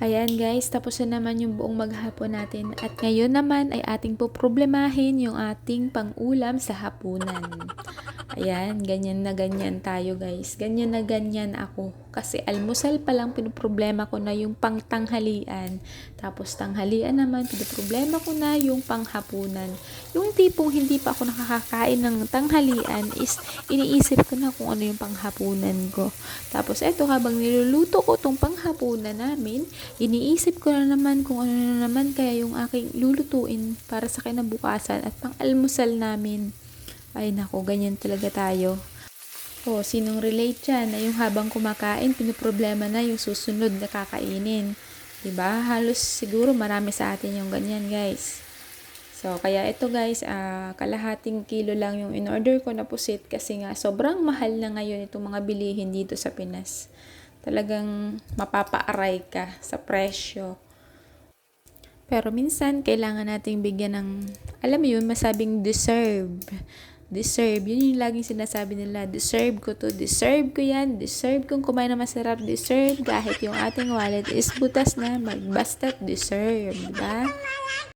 Ayan guys, tapos na naman yung buong maghapon natin. At ngayon naman ay ating poproblemahin yung ating pangulam sa hapunan. Ayan, ganyan na ganyan tayo guys. Ganyan na ganyan ako. Kasi almusal pa lang pinoproblema ko na yung pangtanghalian. Tapos tanghalian naman, pinoproblema ko na yung panghapunan. Yung tipong hindi pa ako nakakakain ng tanghalian is iniisip ko na kung ano yung panghapunan ko. Tapos eto habang niluluto ko tong panghapunan namin, iniisip ko na naman kung ano na naman kaya yung aking lulutuin para sa kinabukasan at pang-almusal namin. Ay nako, ganyan talaga tayo. O, sinong relate dyan na yung habang kumakain, pinoproblema na yung susunod na kakainin. 'Di ba Halos siguro marami sa atin yung ganyan, guys. So, kaya ito guys, ah, kalahating kilo lang yung in-order ko na pusit kasi nga sobrang mahal na ngayon itong mga bilihin dito sa Pinas. Talagang mapapaaray ka sa presyo. Pero minsan, kailangan nating bigyan ng, alam mo yun, masabing deserve. Deserve. Yun yung laging sinasabi nila. Deserve ko to. Deserve ko yan. Deserve kong kumain na masarap. Deserve. Kahit yung ating wallet is butas na. Magbasta't deserve. Diba?